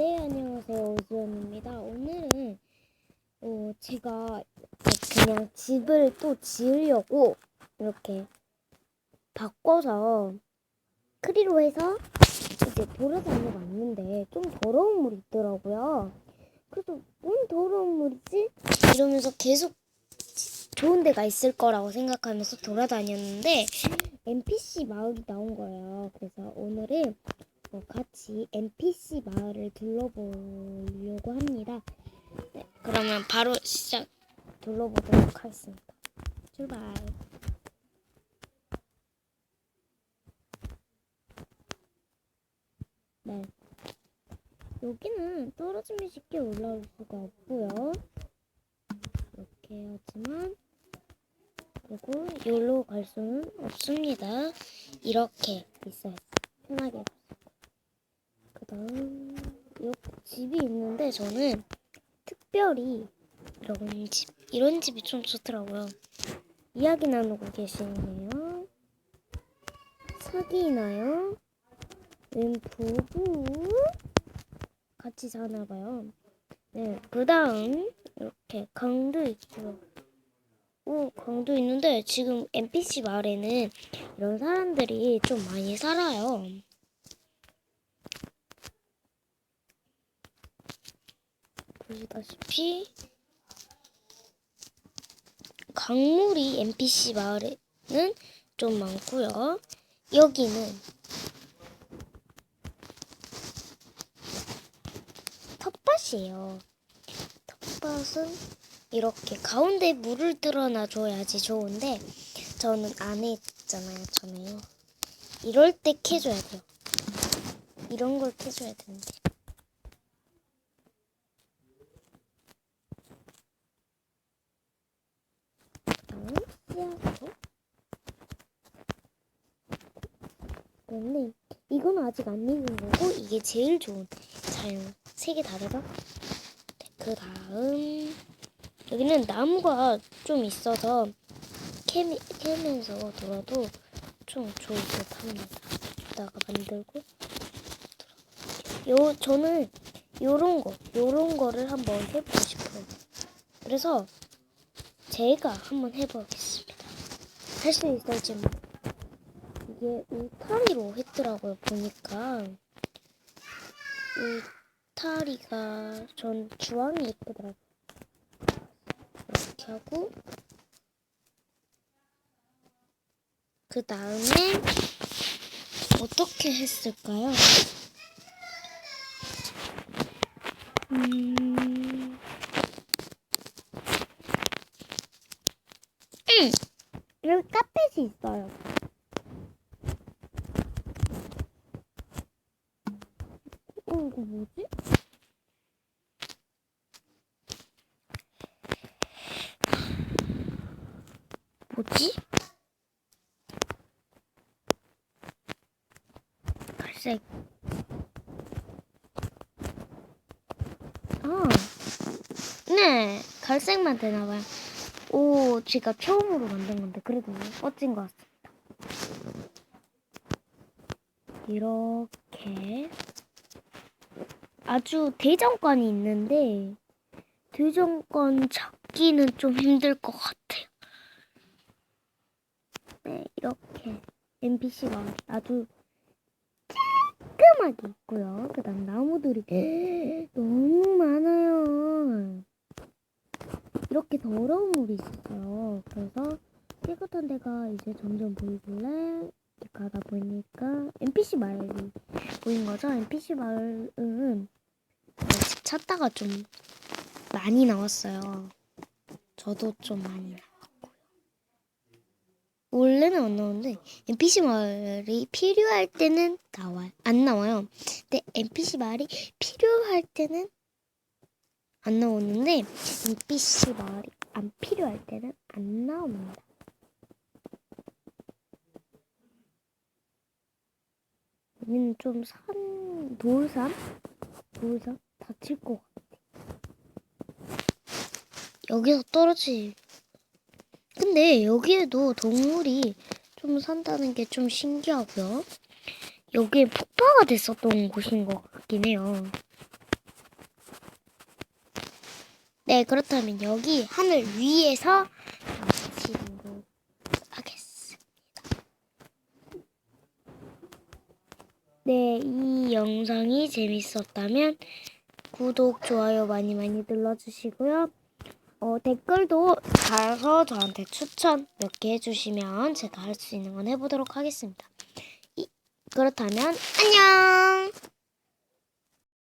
네, 안녕하세요. 오지연입니다. 오늘은 어, 제가 그냥 집을 또 지으려고 이렇게 바꿔서 크리로 해서 이제 돌아다녀 봤는데 좀 더러운 물이 있더라고요. 그래서 뭔 더러운 물이지? 이러면서 계속 좋은 데가 있을 거라고 생각하면서 돌아다녔는데 NPC 마을이 나온 거예요. 그래서 오늘은 뭐 같이 NPC 마을을 둘러보려고 합니다. 네, 그러면 바로 시작 둘러보도록 하겠습니다. 출발. 네. 여기는 떨어지면 쉽게 올라올 수가 없고요. 이렇게 하지만 그리고 여기로 갈 수는 없습니다. 이렇게 있어요. 편하게 그다음 요 집이 있는데 저는 특별히 이런 집 이런 집이 좀 좋더라고요. 이야기 나누고 계시네요. 사귀나요? 웬 부부 같이 사나 봐요. 네, 그 다음 이렇게 강도 있고요. 오, 강도 있는데 지금 NPC 마을에는 이런 사람들이 좀 많이 살아요. 보시다시피 강물이 NPC 마을에는 좀 많고요. 여기는 텃밭이에요. 텃밭은 이렇게 가운데 물을 들어놔 줘야지 좋은데 저는 안에 있잖아요. 저는 이럴 때 캐줘야 돼요. 이런 걸 캐줘야 되는데. 씨앗으로 그런데 이건 아직 안 익은 거고 이게 제일 좋은 자연 세 개 다르죠? 네, 그 다음 여기는 나무가 좀 있어서 캐, 캐면서 돌아도 좀 좋을 듯 합니다. 여기다가 만들고 요 저는 요런 거 요런 거를 한번 해보고 싶어요. 그래서 제가 한번 해보겠습니다. 할 수 있을지 모 이게 울타리로 했더라고요 보니까 울타리가 전 주황이 예쁘더라고요. 이렇게 하고 그 다음에 어떻게 했을까요? 음... 응! 여기 카펫이 있어요. 어, 이거 뭐지? 뭐지? 갈색. 아, 네, 갈색만 되나봐요. 오, 제가 처음으로 만든 건데 그래도 멋진 것 같습니다. 이렇게 아주 대장간이 있는데 대장간 잡기는 좀 힘들 것 같아요. 네, 이렇게 NPC가 아주 깔끔하게 있고요. 그다음 나무들이 너무 많아요. 이렇게 더러운 물이 있어요. 그래서 깨끗한 데가 이제 점점 보이길래 가다 보니까 NPC 마을이 보인 거죠. NPC 마을은 집 찾다가 좀 많이 나왔어요. 저도 좀 많이 나왔고요. 원래는 안 나오는데 NPC 마을이 필요할 때는 나와요. 안 나와요. 근데 NPC 마을이 필요할 때는 안 나오는데 NPC 마을이 안 필요할 때는 안 나옵니다. 여기는 좀 산, 돌산? 돌산? 다칠 것 같아. 여기서 떨어지. 근데 여기에도 동물이 좀 산다는 게 좀 신기하고요. 여기에 폭파가 됐었던 곳인 것 같긴 해요. 네, 그렇다면 여기 하늘 위에서 마치도록 하겠습니다. 네, 이 영상이 재밌었다면 구독, 좋아요 많이 많이 눌러주시고요. 어, 댓글도 달아서 저한테 추천 몇 개 해주시면 제가 할 수 있는 건 해보도록 하겠습니다. 이, 그렇다면 안녕!